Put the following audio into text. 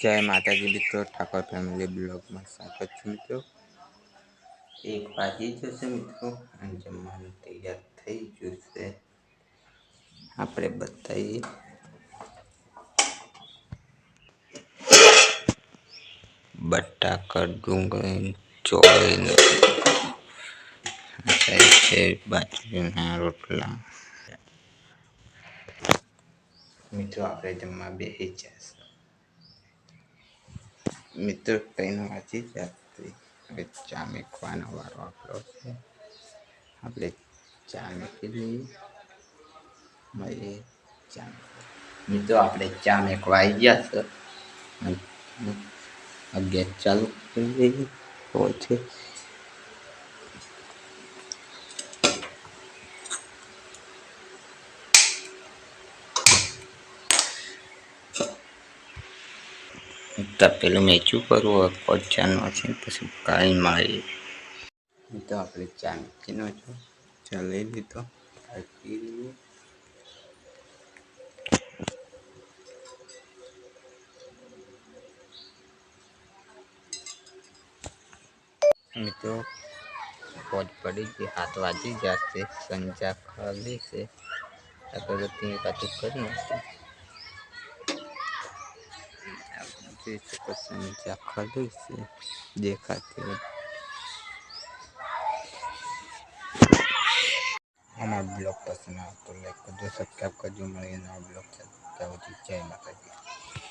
જય માતાજી મિત્રો, ઠાકોર ફેમિલી બ્લોગમાં સ્વાગત છે મિત્રો. એક વાગી જશે મિત્રો, અને જમવાનું તૈયાર થઈ ગયું છે આપણે બતાવીએ. બટાકા, ડુંગળી, ચોળી છે બાજરીના રોટલા. મિત્રો, આપણે જમવા બેસી જશે. મિત્રો ત્રણ વાંચી જતી હવે ચા મેકવાનો વારો આપણો છે. આપણે ચા મેકી લઈએ. મળીએ ચા મિત્રો, આપણે ચા મેકવા આવી ગયા છે. અગિયાર ચાલુ કરી દઈએ. પહોંચે પેલું મેચું કરવું? પચાનો છે, પછી કાંઈ મારી. તો આપણે ચા મેચીનો છો. ચા લઈ લીધો. મિત્રો પોજ પડી ગઈ. હાથ વાજી જશે સંજા ખાલી છે. અગરબત્તી પાછું કરી જોઈ શકો સંજા ખાલી છે દેખાતી અમારો બ્લોગ પસંદ આવતો લાઈક કરજો સબસ્ક્રાઈબ કરજો મળીએ નવા બ્લોગ સાથે જય માતાજી